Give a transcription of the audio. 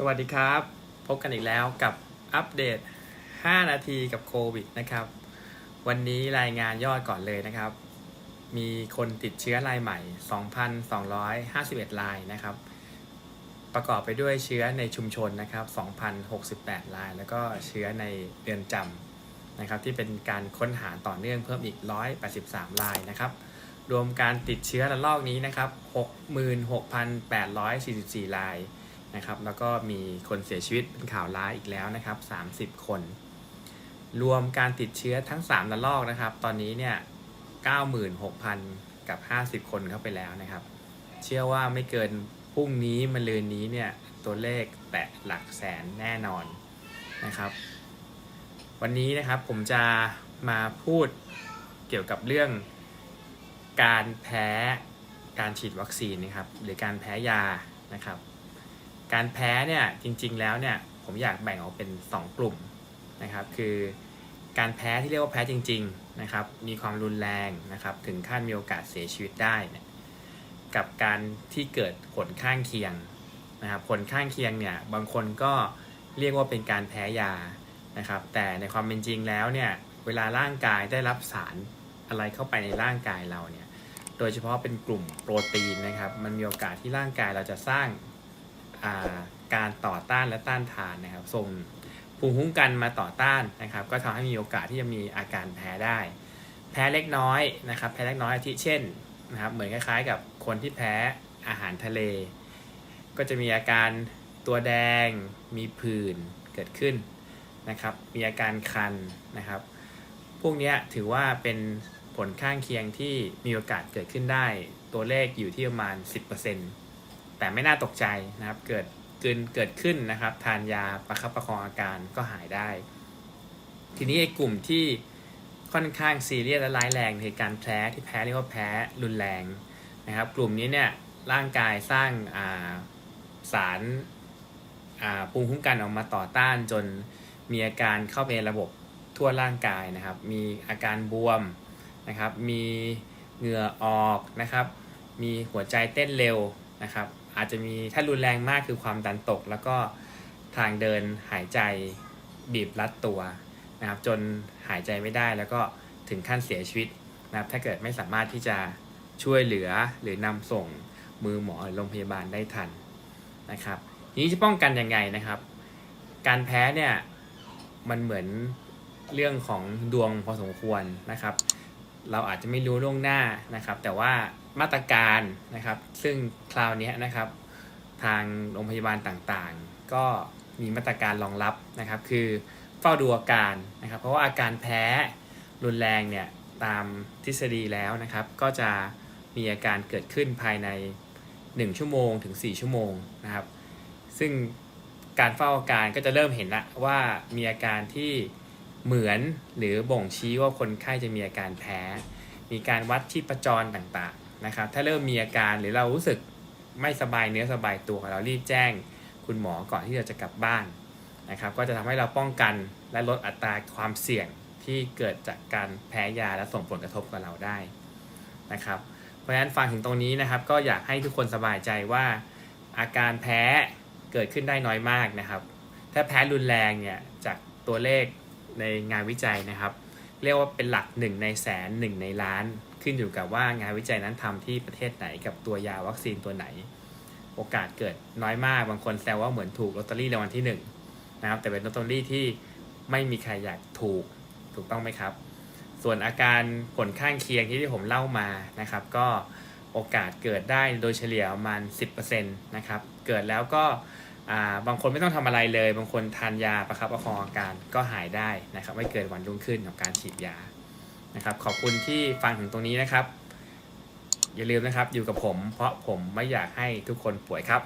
สวัสดีครับ พบกันอีกแล้วกับอัปเดต 5 นาทีกับโควิดนะครับ วันนี้รายงานยอดก่อนเลยนะครับ มีคนติดเชื้อรายใหม่ 2,251 รายนะครับ ประกอบไปด้วยเชื้อในชุมชนนะครับ 2,068 ราย แล้วก็เชื้อในเรือนจำนะครับ ที่เป็นการค้นหาต่อเนื่องเพิ่มอีก 183 รายนะครับ รวมการติดเชื้อระลอกนี้นะครับ 66,844 ราย นะครับ แล้วก็มีคนเสียชีวิตเป็นข่าวร้ายอีกแล้วนะครับ 30 คน รวมการติดเชื้อทั้ง3ระลอกนะครับ ตอนนี้เนี่ย96,000 กับ 50 คนเข้าไปแล้วนะครับ เชื่อว่าไม่เกินพรุ่งนี้มะรืนนี้เนี่ยตัวเลขแตะหลักแสนแน่นอนนะครับ วันนี้นะครับผมจะมาพูดเกี่ยวกับเรื่องการแพ้การฉีดวัคซีนนะครับ หรือการแพ้ยานะครับ การแพ้เนี่ยจริงๆแล้วเนี่ยผมอยากแบ่งออกเป็น 2 กลุ่มนะครับ คือการแพ้ที่เรียกว่าแพ้จริงๆนะครับ มีความรุนแรงนะครับ ถึงขั้นมีโอกาสเสียชีวิตได้เนี่ยกับการที่เกิดผลข้างเคียงนะครับ ผลข้างเคียงเนี่ยบางคนก็เรียกว่าเป็นการแพ้ยานะครับ แต่ในความเป็นจริงแล้วเนี่ยเวลาร่างกายได้รับสารอะไรเข้าไปในร่างกายเราเนี่ย โดยเฉพาะเป็นกลุ่มโปรตีนนะครับ มันมีโอกาสที่ร่างกายเราจะสร้าง การต่อต้านและต้านทานนะครับ ส่งภูมิคุ้มกันมาต่อต้านนะครับ ก็ทำให้มีโอกาสที่จะมีอาการแพ้ได้ แพ้เล็กน้อยนะครับแพ้เล็กน้อยอาทิเช่นนะครับเหมือนคล้ายๆ กับคนที่แพ้อาหารทะเล ก็จะมีอาการตัวแดงมีผื่นเกิดขึ้นนะครับ มีอาการคันนะครับ พวกนี้ถือว่าเป็นผลข้างเคียงที่มีโอกาสเกิดขึ้นได้ ตัวเลขอยู่ที่ประมาณ 10% แต่ไม่น่าตกใจนะครับ เกิดเกินเกิดขึ้นนะครับ ทานยาประคับประคองอาการก็หายได้ ทีนี้ไอ้กลุ่มที่ค่อนข้างซีเรียสและร้ายแรงคือการแพ้ที่แพ้เรียกว่าแพ้รุนแรงนะครับ กลุ่มนี้เนี่ยร่างกายสร้างาสาราภูมิคุ้มกันออกมาต่อต้านจนมีอาการเข้าไปในระบบทั่วร่างกายนะครับ มีอาการบวมนะครับ มีเหงื่อออกนะครับ มีหัวใจเต้นเร็วนะครับ อาจจะมีถ้ารุนแรงมากคือความดันตก แล้วก็ทางเดินหายใจบีบรัดตัวนะครับจนหายใจไม่ได้แล้วก็ถึงขั้นเสียชีวิตนะครับ ถ้าเกิดไม่สามารถที่จะช่วยเหลือหรือนำส่งมือหมอหรือโรงพยาบาลได้ทันนะครับทีนี้จะป้องกันยังไงนะครับ การแพ้เนี่ยมันเหมือนเรื่องของดวงพอสมควรนะครับ เราอาจจะไม่รู้ล่วงหน้านะครับ แต่ว่ามาตรการนะครับ ซึ่งคราวนี้นะครับ ทางโรงพยาบาลต่างๆ ก็มีมาตรการรองรับนะครับ คือเฝ้าดูอาการนะครับ เพราะว่าอาการแพ้รุนแรงเนี่ยตามทฤษฎีแล้วนะครับ ก็จะมีอาการเกิดขึ้นภายใน 1 ชั่วโมงถึง 4 ชั่วโมงนะครับ ซึ่งการเฝ้าอาการก็จะเริ่มเห็นละว่ามีอาการที่ เหมือนหรือบ่งชี้ว่าคนไข้จะมีอาการแพ้ มีการวัดชีพจรต่างๆนะครับ ถ้าเริ่มมีอาการหรือเรารู้สึกไม่สบายเนื้อสบายตัวเรารีบแจ้ง คุณหมอก่อนที่เราจะกลับบ้านนะครับ ก็จะทำให้เราป้องกันและลดอัตราความเสี่ยงที่เกิดจากการแพ้ยาและส่งผลกระทบกับเราได้นะครับ เพราะฉะนั้นฟังถึงตรงนี้นะครับ ก็อยากให้ทุกคนสบายใจว่า อาการแพ้เกิดขึ้นได้น้อยมากนะครับ ถ้าแพ้รุนแรงเนี่ยจากตัวเลข ในงานวิจัยนะครับ เรียกว่าเป็นหลักหนึ่งในแสนหนึ่งในล้าน ขึ้นอยู่กับว่างานวิจัยนั้นทำที่ประเทศไหนกับตัวยาวัคซีนตัวไหน โอกาสเกิดน้อยมากบางคนแซวว่าเหมือนถูกลอตเตอรี่รางวัลที่หนึ่งนะครับแต่เป็นลอตเตอรี่ที่ไม่มีใครอยากถูกถูกต้องไหมครับ ส่วนอาการผลข้างเคียงที่ที่ผมเล่ามานะครับ ก็โอกาสเกิดได้โดยเฉลี่ยประมาณ 10%นะครับเกิดแล้วก็ อ่าบางคนไม่ต้องทำอะไรเลย บางคนทานยาประคับประคองอาการก็หายได้นะครับ ไม่เกินวันรุ่งขึ้นของการฉีดยานะครับ ขอบคุณที่ฟังถึงตรงนี้นะครับ อย่าลืมนะครับอยู่กับผม เพราะผมไม่อยากให้ทุกคนป่วยครับ